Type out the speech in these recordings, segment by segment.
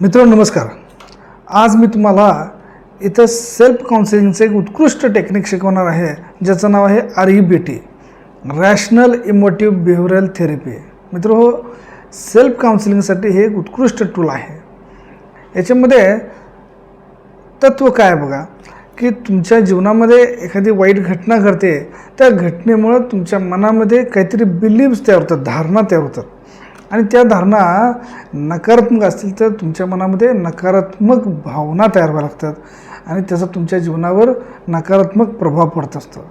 मित्रांनो नमस्कार. आज मी तुम्हाला इथं सेल्फ काउन्सिलिंगचं एक उत्कृष्ट टेक्निक शिकवणार आहे ज्याचं नाव आहे R E B T rational emotive behavioural therapy मित्र हो सेल्फ काउन्सिलिंगसाठी हे एक उत्कृष्ट टूल आहे. याच्यामध्ये तत्व काय आहे बघा की तुमच्या जीवनामध्ये एखादी वाईट घटना घडते त्या घटनेमुळं तुमच्या मनामध्ये काहीतरी बिलीव्स तयार होतात धारणा तयार होतात. आणि त्या धारणा नकारात्मक असतील तर तुमच्या मनामध्ये नकारात्मक भावना तयार व्हायला लागतात. आणि त्याचा तुमच्या जीवनावर नकारात्मक प्रभाव पडत असतो.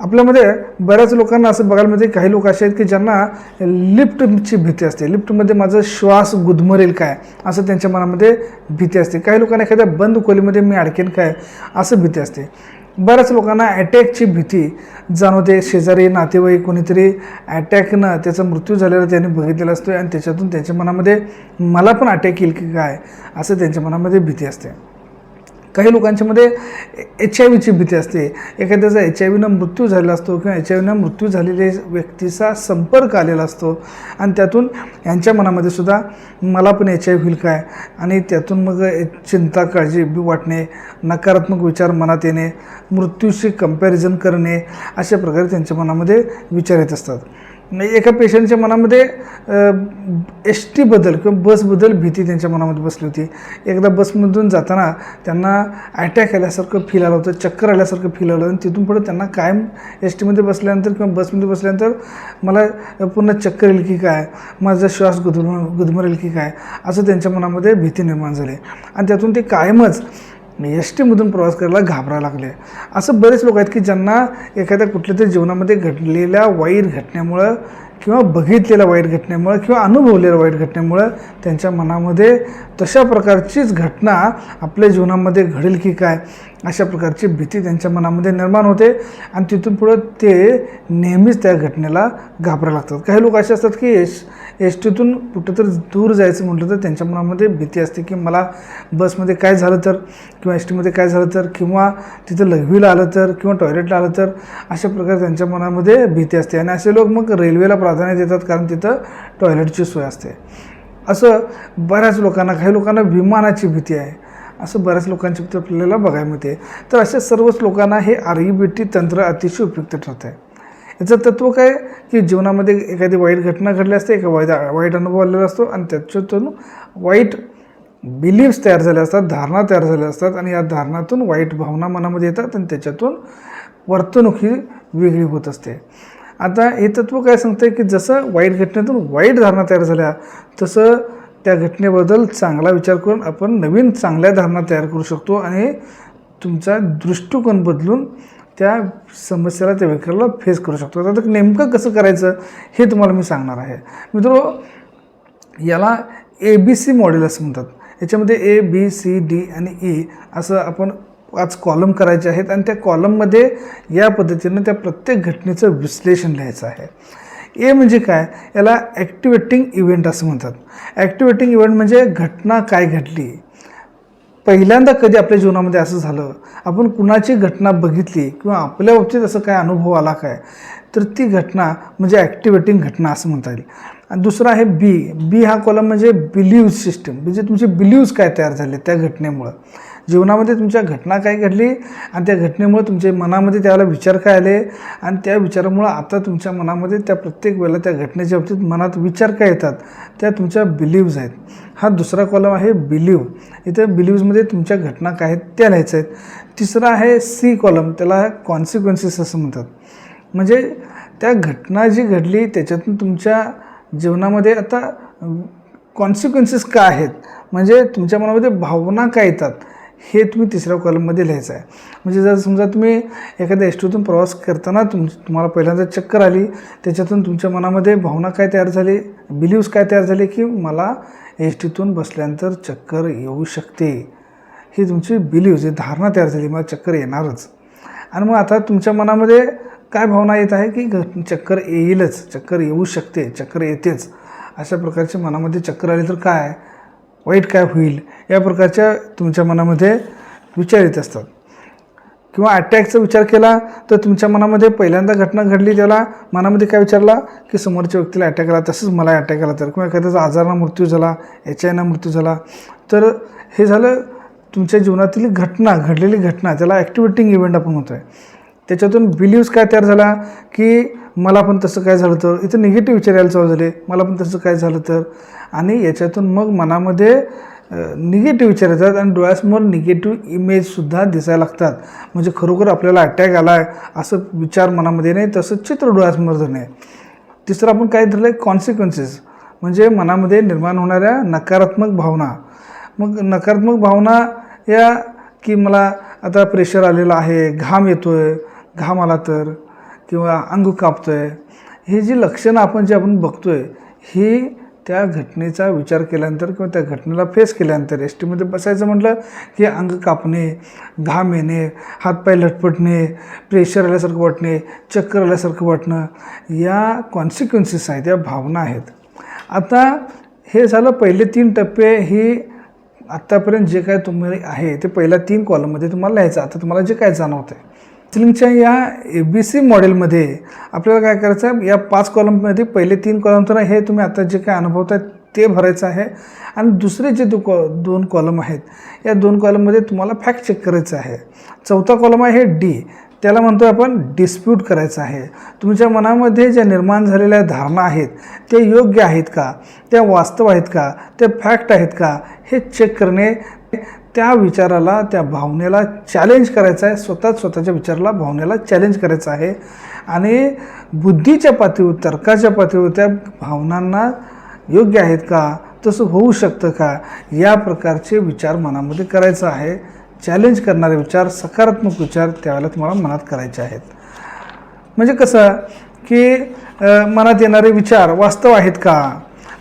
आपल्यामध्ये बऱ्याच लोकांना असं बघायला मिळते काही लोक असे आहेत की ज्यांना लिफ्टची भीती असते. लिफ्टमध्ये माझा श्वास गुदमरेल काय? असं त्यांच्या मनामध्ये भीती असते. काही लोकांना एखाद्या बंद खोलीमध्ये मी अडकेन काय? असं भीती असते. बऱ्याच लोकांना अटॅकची भीती जाणवते. शेजारी नातेवाईक कोणीतरी अटॅकनं त्याचा मृत्यू झालेला त्यांनी बघितलेला असतो आणि त्याच्यातून त्यांच्या मनामध्ये मला पण अटॅक येईल की काय? असं त्यांच्या मनामध्ये भीती असते. काही लोकांच्यामध्ये एच आय व्हीची भीती असते. एखाद्याचा एच आय व्हीनं मृत्यू झालेला असतो किंवा एच आय व्हीनं मृत्यू झालेल्या व्यक्तीचा संपर्क आलेला असतो. आणि त्यातून यांच्या मनामध्ये सुद्धा मला पण एच आय व्ही होईल काय? आणि त्यातून मग चिंता काळजी बी वाटणे नकारात्मक विचार मनात येणे मृत्यूशी कंपॅरिझन करणे अशा प्रकारे त्यांच्या मनामध्ये विचार येत असतात. म्हणजे एका पेशंटच्या मनामध्ये एस टीबद्दल किंवा बसबद्दल भीती त्यांच्या मनामध्ये बसली होती. एकदा बसमधून जाताना त्यांना अटॅक आल्यासारखं फील आलं होतं चक्कर आल्यासारखं फील आलं आणि तिथून पुढे त्यांना कायम एस टीमध्ये बसल्यानंतर किंवा बसमध्ये बसल्यानंतर मला पुन्हा चक्कर येईल की काय? माझा श्वास गुदम गुदमरेल की काय? असं त्यांच्या मनामध्ये भीती निर्माण झाली. आणि त्यातून ते कायमच एस टीमधून प्रवास करायला घाबरायला लागले. असं बरेच लोक आहेत की ज्यांना एखाद्या कुठल्या तरी जीवनामध्ये घडलेल्या वाईट घटनेमुळं किंवा बघितलेल्या वाईट घटनेमुळं किंवा अनुभवलेल्या वाईट घटनेमुळं त्यांच्या मनामध्ये तशा प्रकारचीच घटना आपल्या जीवनामध्ये घडेल की काय अशा प्रकारची भीती त्यांच्या मनामध्ये निर्माण होते आणि तिथून पुढं ते नेहमीच त्या घटनेला घाबरायला लागतात. काही लोक असे असतात की एस एस टीतून कुठंतरी दूर जायचं म्हटलं तर त्यांच्या मनामध्ये भीती असते की मला बसमध्ये काय झालं तर किंवा एस टीमध्ये काय झालं तर किंवा तिथं लघवीला आलं तर किंवा टॉयलेटला आलं तर अशा प्रकारे त्यांच्या मनामध्ये भीती असते. आणि असे लोक मग रेल्वेला प्राधान्य देतात कारण तिथं टॉयलेटची सोय असते. असं बऱ्याच लोकांना काही लोकांना विमानाची भीती आहे. असं बऱ्याच लोकांची भीती आपल्याला बघायला मिळते. तर अशा सर्वच लोकांना हे आर ई बी टी तंत्र अतिशय उपयुक्त ठरत आहे याचं तत्व काय? की जीवनामध्ये एखादी वाईट घटना घडली असते एका वाईट वाईट अनुभव आलेला असतो आणि त्याच्यातून वाईट बिलीव्स तयार झाल्या असतात धारणा तयार झाल्या असतात आणि या धारणातून वाईट भावना मनामध्ये येतात आणि त्याच्यातून वर्तणूक ही वेगळी होत असते. आता हे तत्व काय सांगतं की जसं वाईट घटनेतून वाईट धारणा तयार झाल्या तसं त्या घटनेबद्दल चांगला विचार करून आपण नवीन चांगल्या धारणा तयार करू शकतो आणि तुमचा दृष्टिकोन बदलून त्या समस्येला त्या व्यक्तीला फेस करू शकतो. आता नेमकं कसं करायचं हे तुम्हाला मी सांगणार आहे. मित्र याला ए बी सी मॉडेल असं म्हणतात. याच्यामध्ये ए बी सी डी आणि ई असं आपण पाच कॉलम करायचे आहेत आणि त्या कॉलममध्ये या पद्धतीनं त्या प्रत्येक घटनेचं विश्लेषण लिहायचं आहे. ए म्हणजे काय? याला ॲक्टिवेटिंग इव्हेंट असं म्हणतात. ॲक्टिवेटिंग इव्हेंट म्हणजे घटना काय घडली? पहिल्यांदा कधी आपल्या जीवनामध्ये असं झालं? आपण कुणाची घटना बघितली किंवा आपल्या बाबतीत असं काय अनुभव आला काय? तर ती घटना म्हणजे ॲक्टिवेटिंग घटना असं म्हणता येईल. आणि दुसरा आहे बी बी हा कॉलम म्हणजे बिलीव्ह सिस्टम म्हणजे तुमचे बिलीव्स काय तयार झाले त्या घटनेमुळं. जीवनामध्ये तुमच्या घटना काय घडली? आणि त्या घटनेमुळे तुमच्या मनामध्ये त्यावेळेला विचार काय आले? आणि त्या विचारामुळं आता तुमच्या मनामध्ये त्या प्रत्येक वेळेला त्या घटनेच्या बाबतीत मनात विचार काय येतात? त्या तुमच्या बिलीव्ज आहेत. हा दुसरा कॉलम आहे बिलीव्ह इथे बिलीव्जमध्ये तुमच्या घटना काय आहेत त्या लिहायच्या आहेत. तिसरा आहे सी कॉलम त्याला कॉन्सिक्वेन्सेस असं म्हणतात. म्हणजे त्या घटना जी घडली त्याच्यातून तुमच्या जीवनामध्ये आता कॉन्सिक्वेन्सेस काय आहेत? म्हणजे तुमच्या मनामध्ये भावना काय येतात? हे तुम्ही तिसऱ्या कॉलममध्ये लिहायचं आहे. म्हणजे जर समजा तुम्ही एखाद्या एस टीतून प्रवास करताना तुम तुम्हाला पहिल्यांदा चक्कर आली त्याच्यातून तुमच्या मनामध्ये भावना काय तयार झाली बिलीव्स काय तयार झाले की मला एस टीतून बसल्यानंतर चक्कर येऊ शकते. ही तुमची बिलीव्स ही धारणा तयार झाली मला चक्कर येणारच. आणि मग आता तुमच्या मनामध्ये काय भावना येत आहे की चक्कर येईलच चक्कर येऊ शकते चक्कर येतेच. अशा प्रकारचे मनामध्ये चक्कर आली तर काय? वाईट काय होईल या प्रकारच्या तुमच्या मनामध्ये विचार येत असतात. किंवा अटॅकचा विचार केला तर तुमच्या मनामध्ये पहिल्यांदा घटना घडली त्याला मनामध्ये काय विचारला? की समोरच्या व्यक्तीला अटॅक आला तसंच मला अटॅक आला. तर किंवा एखाद्याचा आजारानं मृत्यू झाला एच आयनं मृत्यू झाला. तर हे झालं तुमच्या जीवनातील घटना घडलेली घटना त्याला ॲक्टिव्हिटिंग इव्हेंट आपण म्हणतो आहे त्याच्यातून बिलीव्स काय तयार झाला की मला पण तसं काय झालं तर इथं निगेटिव्ह विचार यायला चालू झाले. मला पण तसं काय झालं तर. आणि याच्यातून मग मनामध्ये निगेटिव्ह विचार येतात आणि डोळ्यासमोर निगेटिव्ह इमेजसुद्धा दिसायला लागतात. म्हणजे खरोखर आपल्याला अटॅक आला आहे असं विचार मनामध्ये नाही तसं चित्र डोळ्यासमोर जाणे तिसरं आपण काय धरलं आहे कॉन्सिक्वेन्सेस म्हणजे मनामध्ये निर्माण होणाऱ्या नकारात्मक भावना. मग नकारात्मक भावना या की मला आता प्रेशर आलेलं आहे घाम येतो आहे घाम आला तर? किंवा अंग कापतो आहे ही जी लक्षणं आपण जे आपण बघतो आहे ही त्या घटनेचा विचार केल्यानंतर किंवा त्या घटनेला फेस केल्यानंतर एस टीमध्ये बसायचं म्हटलं की अंग कापणे घाम येणे हातपाय लटपटणे प्रेशर आल्यासारखं वाटणे चक्कर आल्यासारखं वाटणं या कॉन्सिक्वेन्सेस आहेत या भावना आहेत. आता हे झालं पहिले तीन टप्पे ही आत्तापर्यंत जे काय तुम्ही आहे ते पहिल्या तीन कॉलममध्ये तुम्हाला लिहायचं. आता तुम्हाला जे काय जाणवतं आहे सिलिंगच्या या ए बी सी मॉडेलमध्ये आपल्याला काय करायचं आहे? या पाच कॉलममध्ये पहिले तीन कॉलम तर हे तुम्ही आता जे काय अनुभवत आहे ते भरायचं आहे. आणि दुसरे जे दो कॉ दोन कॉलम आहेत या दोन कॉलममध्ये तुम्हाला फॅक्ट चेक करायचं आहे. चौथा कॉलम आहे डी त्याला म्हणतो आपण डिस्प्यूट करायचं आहे. तुमच्या मनामध्ये ज्या निर्माण झालेल्या धारणा आहेत त्या योग्य आहेत का? त्या वास्तव आहेत का? त्या फॅक्ट आहेत का? हे चेक करणे त्या विचाराला त्या भावनेला चॅलेंज करायचं आहे. स्वतःच स्वतःच्या विचाराला भावनेला चॅलेंज करायचं आहे. आणि बुद्धीच्या पातळीवर तर्काच्या पातळीवर त्या भावनांना योग्य आहेत का? तसं होऊ शकतं का? या प्रकारचे विचार मनामध्ये करायचं आहे. चॅलेंज करणारे विचार सकारात्मक विचार त्यावेळेला तुम्हाला मनात करायचे आहेत. म्हणजे कसं की मनात येणारे विचार वास्तव आहेत का?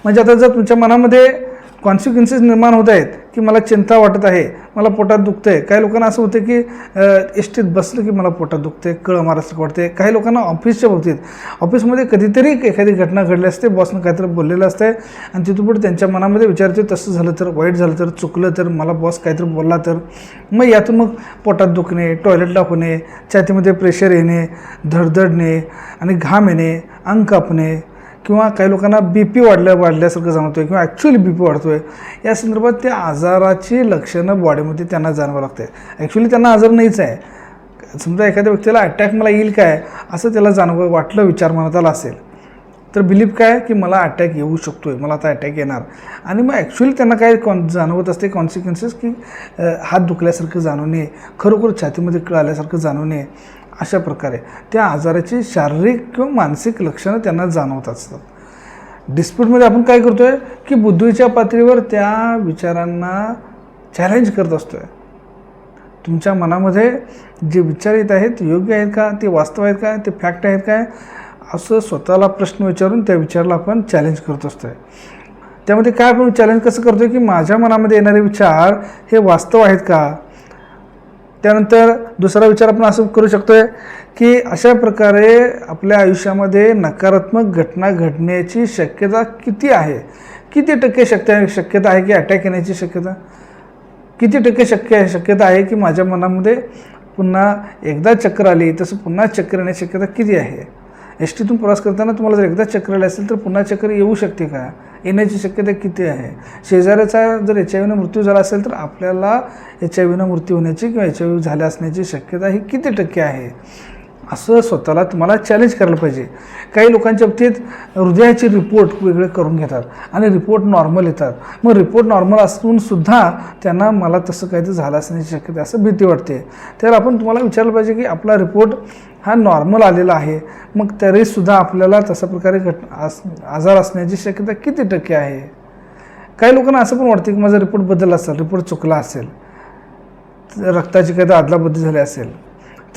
म्हणजे आता जर तुमच्या मनामध्ये कॉन्सिक्वेन्सेस निर्माण होत आहेत की मला चिंता वाटत आहे मला पोटात दुखतं आहे काही लोकांना असं होतं की एस टीत बसलं की मला पोटात दुखते कळ मारायचं वाटते काही लोकांना ऑफिसच्या बाबतीत ऑफिसमध्ये कधीतरी एखादी घटना घडली असते बॉसनं काहीतरी बोललेलं असतं आणि तिथून पुढे त्यांच्या मनामध्ये विचारते तसं झालं तर वाईट झालं तर चुकलं तर मला बॉस काहीतरी बोलला तर. मग यातून मग पोटात दुखणे टॉयलेटला होणे छातीमध्ये प्रेशर येणे धडधडणे आणि घाम येणे अंग कापणे किंवा काही लोकांना बी पी वाढल्या वाढल्यासारखं जाणवतो आहे किंवा ॲक्च्युअली बी पी वाढतो आहे या संदर्भात त्या आजाराची लक्षणं बॉडीमध्ये त्यांना जाणवं लागते ॲक्च्युली त्यांना आजार नाहीच आहे. समजा एखाद्या व्यक्तीला अटॅक मला येईल काय? असं त्याला जाणवं वाटलं विचार मनात आला असेल तर बिलीफ काय? की मला अटॅक येऊ शकतो आहे मला आता अटॅक येणार. आणि मग ॲक्च्युली त्यांना काय कॉन जाणवत असते कॉन्सिक्वेन्सेस की हात दुखल्यासारखं जाणवणे खरोखर छातीमध्ये कळ आल्यासारखं जाणवणे अशा प्रकारे त्या आजाराची शारीरिक किंवा मानसिक लक्षणं त्यांना जाणवत असतात. डिस्प्यूटमध्ये आपण काय करतो आहे की बुद्धीच्या पातळीवर त्या विचारांना चॅलेंज करत असतो आहे तुमच्या मनामध्ये जे विचार येत आहेत योग्य आहेत का? ते वास्तव आहेत का? ते फॅक्ट आहेत काय असं स्वतःला प्रश्न विचारून त्या विचाराला आपण चॅलेंज करत असतो आहे त्यामध्ये काय आपण चॅलेंज कसं करतोय की माझ्या मनामध्ये येणारे विचार हे वास्तव आहेत का? त्यानंतर दुसरा विचार आपण असं करू शकतोय की अशा प्रकारे आपल्या आयुष्यामध्ये नकारात्मक घटना घडण्याची शक्यता किती आहे? किती टक्के शक्य शक्यता आहे की अटॅक येण्याची शक्यता? किती टक्के शक्य आहे? शक्यता आहे की माझ्या मनामध्ये पुन्हा एकदा चक्कर आली तसं पुन्हा चक्कर येण्याची शक्यता किती आहे? एस टीतून प्रवास करताना तुम्हाला जर एकदा चक्र आले असेल तर पुन्हा चक्र येऊ शकते का? येण्याची शक्यता किती आहे? शेजाऱ्याचा जर एच आय व्हीनं मृत्यू झाला असेल तर आपल्याला एच आय व्हीनं मृत्यू होण्याची किंवा एच आय व्ही झाल्या असण्याची शक्यता ही किती टक्के आहे? असं स्वतःला तुम्हाला चॅलेंज करायला पाहिजे. काही लोकांच्या बाबतीत हृदयाचे रिपोर्ट वेगळे करून घेतात आणि रिपोर्ट नॉर्मल येतात. मग रिपोर्ट नॉर्मल असून सुद्धा त्यांना मला तसं काहीतरी झालं असण्याची शक्यता असं भीती वाटते. तर आपण तुम्हाला विचारलं पाहिजे की आपला रिपोर्ट हा नॉर्मल आलेला आहे. मग तरीसुद्धा आपल्याला तशा प्रकारे घट आस आजार असण्याची शक्यता किती टक्के आहे? काही लोकांना असं पण वाटते की माझा रिपोर्ट बदलला असेल रिपोर्ट चुकला असेल. रक्ताची काही आदलाबदली झाली असेल.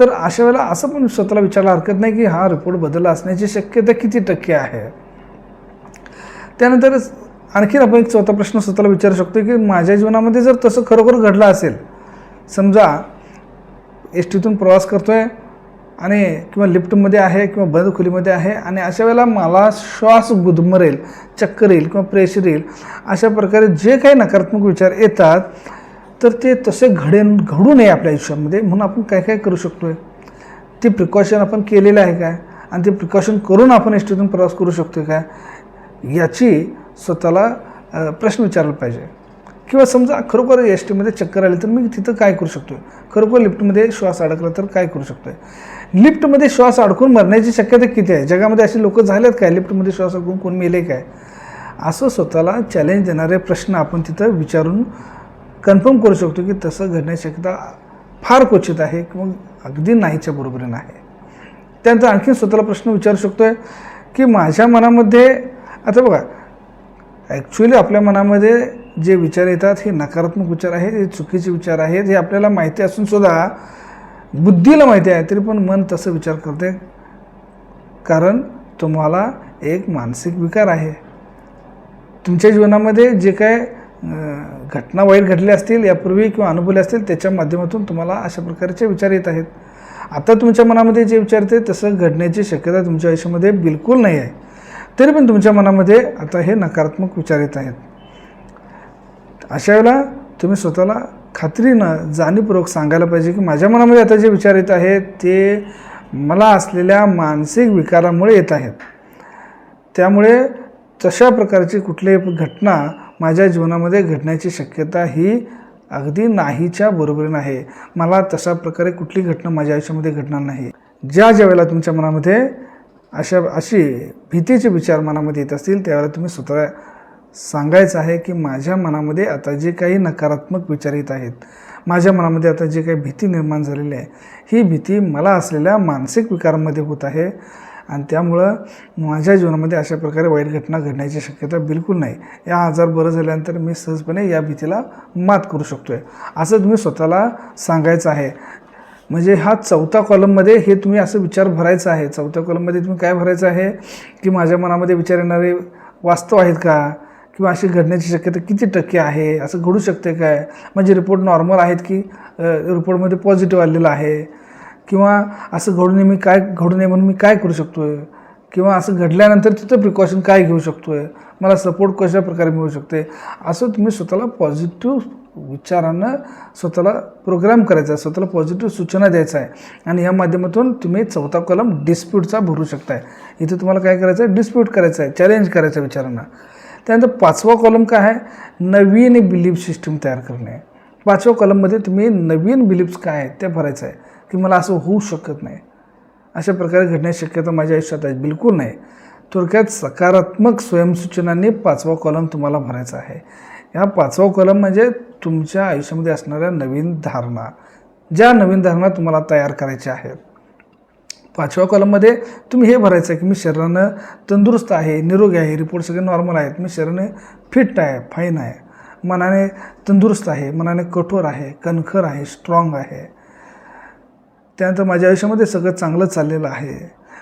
तर अशा वेळेला असं पण स्वतःला विचारायला हरकत नाही की हा रिपोर्ट बदलला असण्याची शक्यता किती टक्के आहे? त्यानंतर आणखीन आपण एक चौथा प्रश्न स्वतःला विचारू शकतो की माझ्या जीवनामध्ये जर तसं खरोखर घडलं असेल समजा एस टीतून प्रवास करतो आहे आणि किंवा लिफ्टमध्ये आहे किंवा बंद खोलीमध्ये आहे आणि अशा वेळेला मला श्वास गुदमरेल चक्कर येईल किंवा प्रेशर येईल अशा प्रकारे जे काही नकारात्मक विचार येतात तर ते तसे घडेन घडू नये आपल्या आयुष्यामध्ये म्हणून आपण काय काय करू शकतो आहे ते प्रिकॉशन आपण केलेलं आहे काय? आणि ते प्रिकॉशन करून आपण एसटीतून प्रवास करू शकतो काय? याची स्वतःला प्रश्न विचारला पाहिजे. किंवा समजा खरोखर एस टीमध्ये चक्कर आली तर मी तिथं काय करू शकतो खरोखर लिफ्टमध्ये श्वास अडकला तर काय करू शकतो आहे लिफ्टमध्ये श्वास अडकून मरण्याची शक्यता किती आहे? जगामध्ये असे लोक झालेत काय? लिफ्टमध्ये श्वास अडकून कोण मेले काय? असं स्वतःला चॅलेंज देणारे प्रश्न आपण तिथं विचारून कन्फर्म करू शकतो की तसं घडण्याची शक्यता फार क्वचित आहे किंवा अगदी नाहीच्या बरोबरीनं आहे. त्यानंतर आणखी स्वतःला प्रश्न विचारू शकतो आहे की माझ्या मनामध्ये आता बघा ॲक्च्युली आपल्या मनामध्ये जे विचार येतात हे नकारात्मक विचार आहेत हे चुकीचे विचार आहेत हे आपल्याला माहिती असून सुद्धा बुद्धीला माहिती आहे तरी पण मन तसं विचार करते. कारण तुम्हाला एक मानसिक विकार आहे. तुमच्या जीवनामध्ये जे काय घटना वाईट घडल्या असतील यापूर्वी किंवा अनुभवल्या असतील त्याच्या माध्यमातून तुम्हाला अशा प्रकारचे विचार येत आहेत. आता तुमच्या मनामध्ये जे विचार येते तसं घडण्याची शक्यता तुमच्या आयुष्यामध्ये बिलकुल नाही आहे. तरी पण तुमच्या मनामध्ये आता हे नकारात्मक विचार येत आहेत. अशा वेळेला तुम्ही स्वतःला खात्रीनं जाणीवपूर्वक सांगायला पाहिजे की माझ्या मनामध्ये आता जे विचार येत आहेत ते मला असलेल्या मानसिक विकारामुळे येत आहेत. त्यामुळे तशा प्रकारची कुठलीही घटना माझ्या जीवनामध्ये घडण्याची शक्यता ही अगदी नाहीच्या बरोबरीनं आहे. मला तशा प्रकारे कुठली घटना माझ्या आयुष्यामध्ये घडणार नाही. ज्या ज्या वेळेला तुमच्या मनामध्ये अशा अशी भीतीचे विचार मनामध्ये येत असतील त्यावेळेला तुम्ही स्वतः सांगायचं आहे की माझ्या मनामध्ये आता जे काही नकारात्मक विचार येत आहेत माझ्या मनामध्ये आता जे काही भीती निर्माण झालेली आहे ही भीती मला असलेल्या मानसिक विकारांमध्ये होत आहे. आणि त्यामुळं माझ्या जीवनामध्ये अशा प्रकारे वाईट घटना घडण्याची शक्यता बिलकुल नाही. या आजार बरं झाल्यानंतर मी सहजपणे या भीतीला मात करू शकतो आहे असं तुम्ही स्वतःला सांगायचं आहे. म्हणजे हा चौथा कॉलममध्ये हे तुम्ही असं विचार भरायचा आहे. चौथ्या कॉलममध्ये तुम्ही काय भरायचं आहे? की माझ्या मनामध्ये विचार येणारे वास्तव आहेत का? किंवा अशी घडण्याची शक्यता किती टक्के आहे? असं घडू शकते काय? म्हणजे रिपोर्ट नॉर्मल आहेत की रिपोर्टमध्ये पॉझिटिव्ह आलेलं आहे? किंवा असं घडू नये मी काय घडू नये म्हणून मी काय करू शकतो आहे किंवा असं घडल्यानंतर तिथं प्रिकॉशन काय घेऊ शकतो आहे मला सपोर्ट कशा प्रकारे मिळू शकते? असं तुम्ही स्वतःला पॉझिटिव्ह विचारानं स्वतःला प्रोग्राम करायचा आहे. स्वतःला पॉझिटिव्ह सूचना द्यायचा आहे. आणि या माध्यमातून तुम्ही चौथा कॉलम डिस्प्यूटचा भरू शकताय. इथे तुम्हाला काय करायचं आहे? डिस्प्यूट करायचं आहे. चॅलेंज करायचं आहे विचारांना. त्यानंतर पाचवा कॉलम काय आहे? नवीन बिलीफ सिस्टम तयार करणे. पाचव्या कॉलममध्ये तुम्ही नवीन बिलीफ्स काय आहेत त्या भरायचं आहे. की मला असं होऊ शकत नाही. अशा प्रकारे घडण्याची शक्यता माझ्या आयुष्यात आहे. बिलकुल नाही. थोडक्यात सकारात्मक स्वयंसूचनांनी पाचवा कॉलम तुम्हाला भरायचा आहे. या पाचवा कॉलम म्हणजे तुमच्या आयुष्यामध्ये असणाऱ्या नवीन धारणा. ज्या नवीन धारणा तुम्हाला तयार करायच्या आहेत. पाचव्या कॉलममध्ये तुम्ही हे भरायचं आहे की मी शरीरानं तंदुरुस्त आहे निरोगी आहे रिपोर्ट सगळे नॉर्मल आहेत. मी शरीराने फिट आहे फाईन आहे. मनाने तंदुरुस्त आहे मनाने कठोर आहे कणखर आहे स्ट्रॉंग आहे. त्यानंतर माझ्या आयुष्यामध्ये सगळं चांगलं चाललेलं आहे.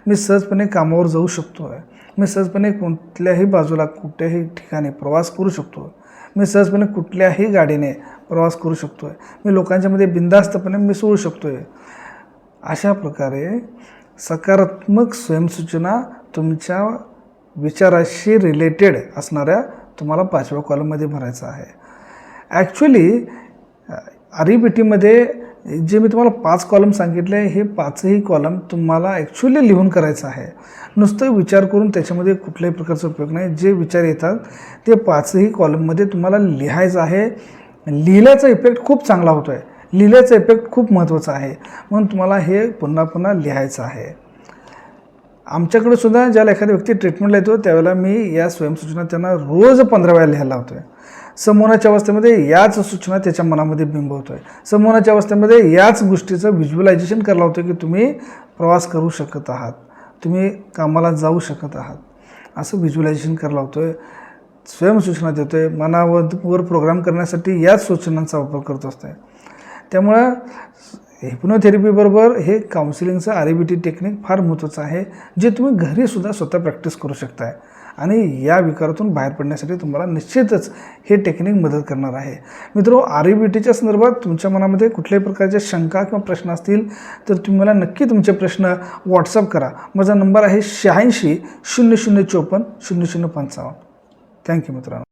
मी सहजपणे कामावर जाऊ शकतो आहे मी सहजपणे कोणत्याही बाजूला कुठल्याही ठिकाणी प्रवास करू शकतो मी सहजपणे कुठल्याही गाडीने प्रवास करू शकतो आहे मी लोकांच्यामध्ये बिंदास्तपणे मिसळू शकतो आहे अशा प्रकारे सकारात्मक स्वयंसूचना तुमच्या विचाराशी रिलेटेड असणाऱ्या तुम्हाला पाचव्या कॉलममध्ये भरायचं आहे. ॲक्च्युली आर ई बी टीमध्ये जे मी तुम्हाला पाच कॉलम सांगितले हे पाचही कॉलम तुम्हाला ॲक्च्युली लिहून करायचं आहे. नुसतं विचार करून त्याच्यामध्ये कुठल्याही प्रकारचा उपयोग नाही. जे विचार येतात ते पाचही कॉलममध्ये तुम्हाला लिहायचं आहे. लिहिल्याचा इफेक्ट खूप चांगला होतो आहे लिहिल्याचा इफेक्ट खूप महत्त्वाचा आहे. म्हणून तुम्हाला हे पुन्हा पुन्हा लिहायचं आहे. आमच्याकडे सुद्धा ज्याला एखाद्या व्यक्ती ट्रीटमेंटला येतो त्यावेळेला मी या स्वयंसूचना त्यांना रोज पंधरा वेळा लिहायला लावतो आहे समोनाच्या अवस्थेमध्ये याच सूचना त्याच्या मनामध्ये बिंबवतो आहे समोनाच्या अवस्थेमध्ये याच गोष्टीचं व्हिज्युअलायझेशन करायला होतं की तुम्ही प्रवास करू शकत आहात. तुम्ही कामाला जाऊ शकत आहात. असं व्हिज्युअलायझेशन करायला होतो आहे स्वयंसूचना देतो आहे मनावर प्रोग्राम करण्यासाठी याच सूचनांचा वापर करत असतो आहे त्यामुळं हिप्नोथेरपीबरोबर हे काउन्सिलिंगचं आर बी टी टेक्निक फार महत्त्वाचं आहे जे तुम्ही घरीसुद्धा स्वतः प्रॅक्टिस करू शकताय. आणि या विकारातून बाहेर पडण्यासाठी तुम्हाला निश्चितच हे टेक्निक मदत करणार आहे. मित्रो आर ई बी टीच्या संदर्भात तुमच्या मनामध्ये कुठल्याही प्रकारच्या शंका किंवा प्रश्न असतील तर तुम्ही मला नक्की तुमचे प्रश्न व्हॉट्सअप करा. माझा नंबर आहे शहाऐंशी शून्य शून्य चोपन्न शून्य शून्य पंचावन्न. थँक्यू मित्रांनो.